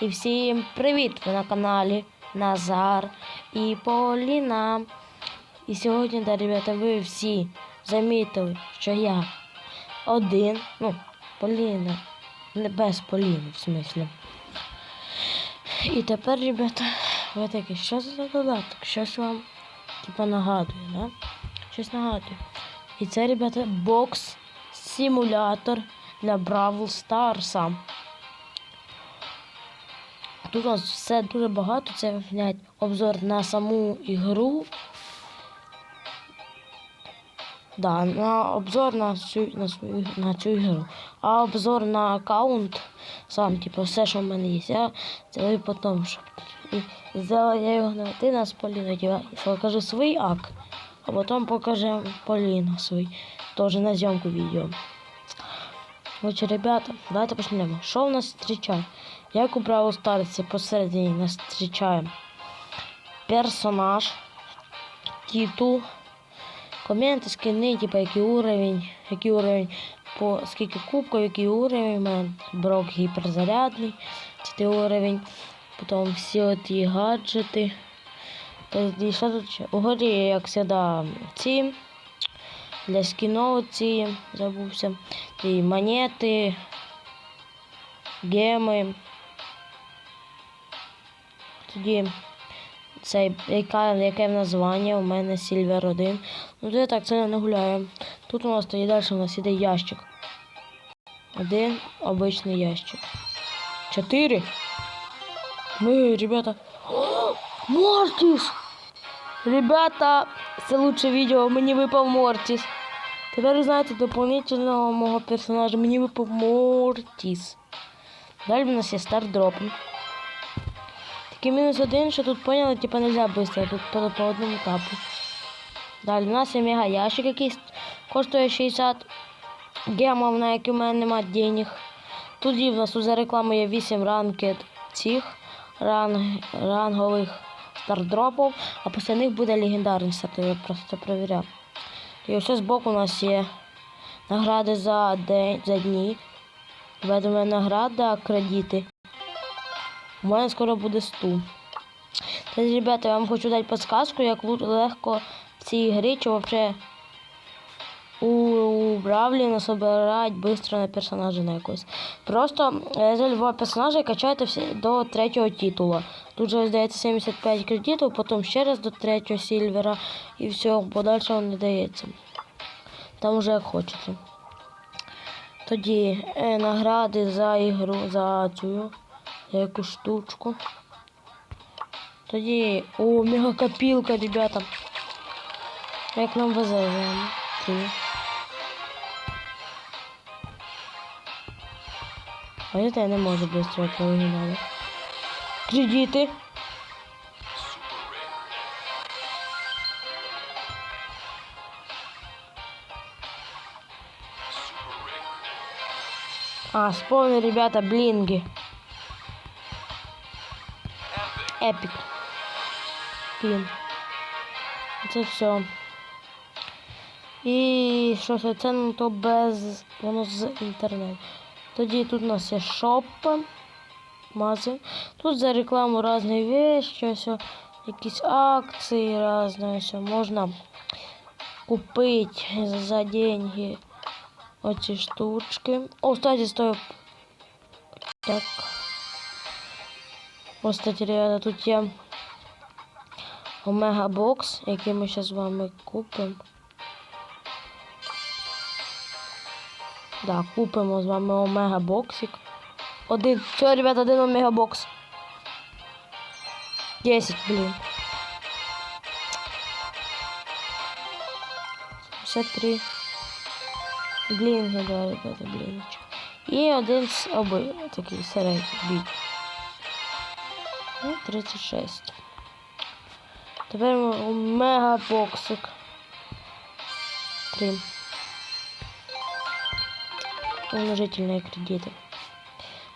І всім привіт! Ви на каналі Назар і Поліна. І сьогодні, да, ребята, ви всі замітили, що я один, ну, Поліна, не без Поліни, в смислі. І тепер, ребята, ви такі, що за додаток? Щось вам типа нагадує, да? Щось нагадує. І це, ребята, бокс симулятор для Бравл Старса. Тут у нас все дуже багато. Це блядь, обзор на саму ігру. Да, на обзор на цю, на, свою, на цю ігру. А обзор на аккаунт, сам, типу, все, що в мене є, я це потім. Щоб... Я його на ти нас Поліна, я покажу свій ак, а потім покажу Поліна свій. Теж на зйомку відео. Отже, ребята, давайте почнемо. Що в нас зустрічає? Як у Бравл Старсі посередині нас зустрічає персонаж, титул, коменти, скини, типу, який уровень, який уровень, по скільки кубків, який уровень, у мене брок гіперзарядний, це уровень, потім всі оті гаджети. Тоді що тут? Угорі, як завжди, ці для скінов ці забувся. І монети, геми. Тоді цей, яка, яке названня у мене Silver 1. Ну то я так це не гуляю. Тут у нас тоді далі у нас іде ящик. Один обичний ящик. Чотири. Ми, ребята. О, Мортіс! Ребята, це лучше відео, мені випав Мортіс. Тепер ви знаєте дополнительного мого персонажа. Мені випав Мортіс. Далі в нас є стардроп. Такий мінус один, що тут поняли, типа нельзя быстро, тут по, по одному капу. Далі у нас є мега ящик, який коштує 60 гемов, на які в мене немає денег. Тут в нас за рекламу є 8 ранкет цих ранг, рангових стардропів, а після них буде легендарний старт, я просто перевіряв. І ось збоку у нас є награди за день, за дні. Ведемо награда, кредити. У мене скоро буде 100. Тоді, ребята, я вам хочу дати підсказку, як легко в цій грі, чи взагалі у Бравлі насобирати швидко на персонажа на якось. Просто е, за любого персонажа качаєте до третього титула. Тут же здається 75 кредитів, потім ще раз до третього сільвера і все, подальше не дається. Там уже як хочете. Тоді е, награди за ігру, за цю за яку штучку. Тоді. О, мега копілка, ребята. Як нам везе. Три. А это я не швидко як оригіналі. Кредити. А, вспомнили, ребята, блинги. Епік. Пін. Це все. Що це? Це ну, то без воно з інтернету. Тоді тут у нас є шоп. Мази. Тут за рекламу різні вещи, все, якісь акції різні, все можна купити за деньги оці штучки. О, кстати, стоїть. Так. Ось, кстати, ребята, тут є омега бокс, який ми зараз з вами купимо. Да, купимо з вами омега боксик. Один. Все, ребята, один омега бокс. 10, блін. 53. Блін, я два, ребята, блінчик. І один з оби, такий середній бій. Ну, 36. Тепер мега боксик. 3. Умножительные кредиты.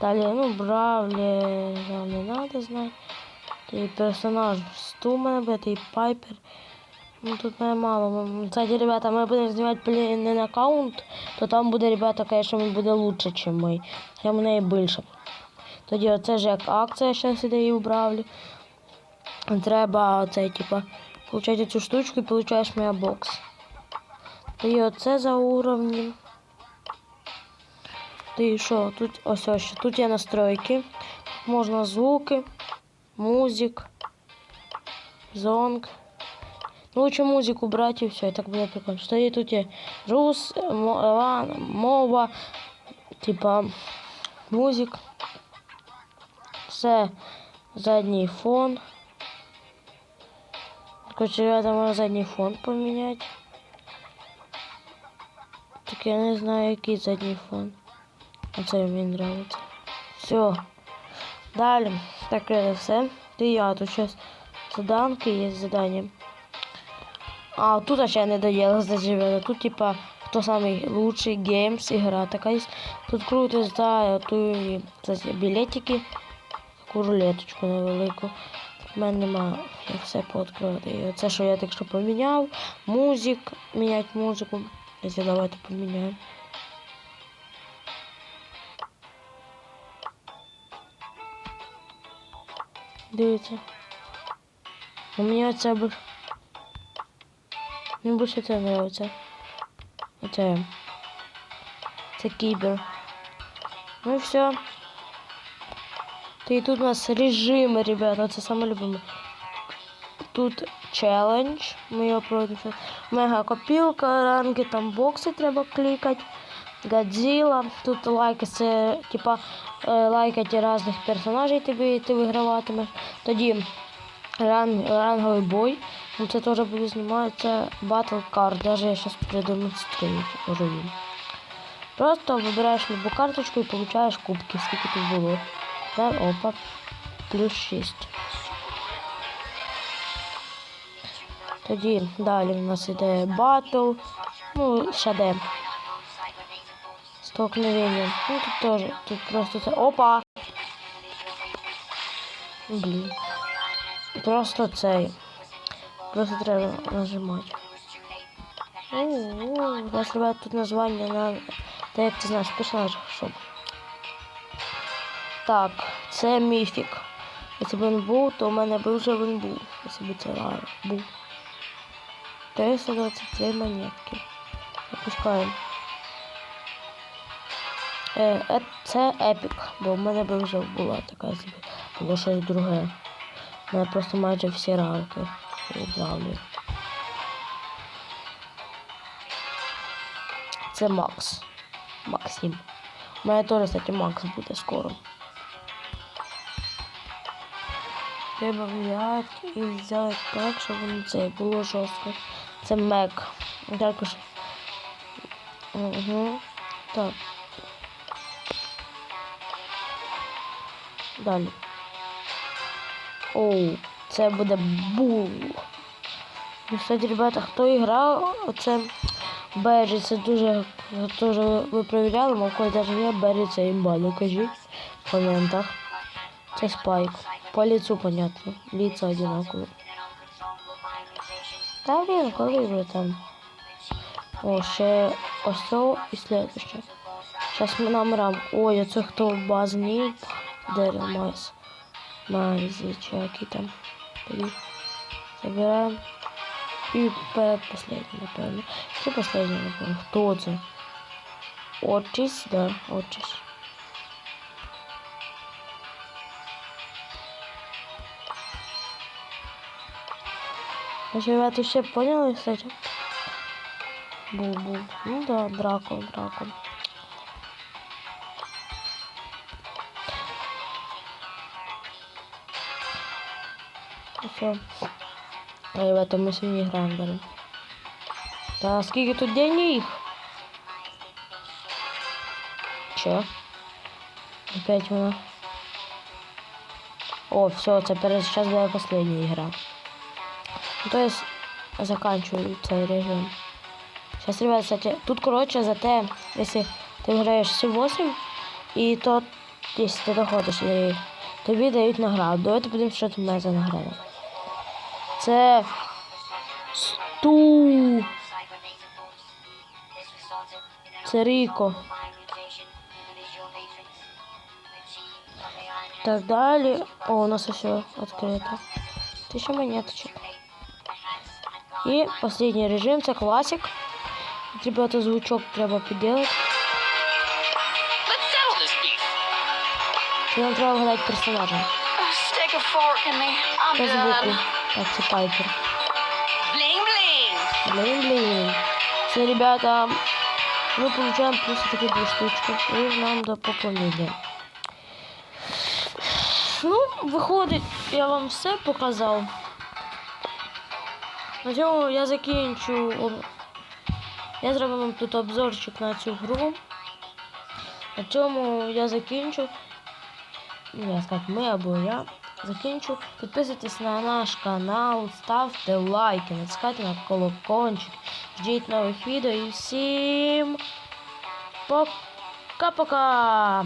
Далее, ну, Бравли, нам не надо знать. И персонаж Стумен, это и Пайпер. Ну, тут мене мало. М, Кстати, ребята, ми будемо знімати плейн аккаунт, то там буде, ребята, конечно, він буде лучше, чем ми. Я в неї більше. Тоді оце ж як акція зараз іде і убравлю. Треба оцей, типа, получати цю штучку і получаєш мегабокс. Тоді оце за уровні. Ти що? Тут ось ось. Тут є настройки. Можна звуки, музик, зонг. Ну, лучше музику брать і все, і так буде прикольно. Тоді тут є рус, мо- ла- мова, типа музик. Все задній фон. Короче, ребята, можна задній фон поміняти. Так я не знаю, який задній фон. Оце мені нравится. Все. Далі. Так, это все. Ти я тут сейчас заданки є задання. А, тут ще не доїла заживе. Тут, типа, хто самий лучший геймс ігра така є. Тут круто за ту за білетики. Таку рулеточку невелику. У мене нема як все пооткривати. І оце, що я так що поміняв. Музик, міняти музику. Якщо давайте поміняємо. Дивіться. У мене оце б. Мені більше це подобається. Оце. Це кібер. Ну і все. Та і тут у нас режими, ребята, це саме любиме. Тут челендж. Ми його пройдемо. Мега копілка, ранги, там бокси треба клікати. Годзilla. Тут лайки це типа е, лайкати різних персонажей тобі ти виграватимеш. Тоді ран, ранговий бой. Ну, це теж буде зніматися Battle Card. Даже я зараз продемонструю рулю. Просто вибираєш любу карточку і получаєш кубки, скільки тут було. Да, опа. Плюс 6. Тоді далі у нас іде батл. Ну, шаде. Столкновення. Ну тут теж. Тут просто це. Опа! Блін. Просто цей. Просто треба нажимати. У нас, ребят, тут названня на. Та як ти знаєш, персонаж, щоб. Так, це міфік. Якщо б він був, то у мене б вже він був. Якщо б це рар був. 323 монетки. Запускаємо. Е, е, це епік, бо в мене б вже була така. Було щось друге. У мене просто майже всі ранки відправлю. Це Макс. Максим. У мене теж, кстати, Макс буде скоро. Треба взяти і зробити так, щоб воно це було жорстко. Це Мек. Також. Угу. Так. Далі. Оу, це буде бул. Ну, кстати, ребята, хто грав, оце Берджі, це дуже, дуже ви перевіряли, коли навіть є Берджі, це імба, ну кажіть в коментах. Це спайк. По лицу понятно. Лица одинакові. Та блін, коли там. О, ще це і следующее. Зараз ми нам рам. Ой, а це хто базний дерево майс. Майзи, чи там. Тоді забираємо. І передпоследній, напевно. Чи последній, напевно. Хто це? Отчіс, да, отчіс. Значит, ребята, все поняли, кстати? Бу-бу. Ну да, драко, драко. Все. Ребята, мы сегодня играем, блин. Да, сколько тут денег? Че? Опять вона. О, все, теперь сейчас была последняя игра. Ну, то есть заканчиваю цей режим. Сейчас, ребят, кстати, тут, короче, за те, если ты играешь всі 8, і то, если ти доходиш до неї, тобі дають награду. Давайте подивимось, що тут мене за награда. Це сту. Це Ріко. Так далі. О, у нас все відкрито. Тисяча монеточек. І останній режим це класик. Тут, Ребята, звучок треба підделати. Let's settle this beef. І нам треба вгадати персонажа. Stick a fork in me. I'm По звуку. done. Так, це Пайпер. Bling bling. Блин, блин. Все, ребята, мы получаем плюс такие две штучки. И нам до пополнения. Ну, виходить, я вам все показав. На цьому я закінчу. Я зроблю вам тут обзорчик на цю гру. На цьому я закінчу. Ну, я сказати, ми або я закінчу. Підписуйтесь на наш канал, ставте лайки, натискайте на колокольчик. Ждіть нових відео і всім пока-пока!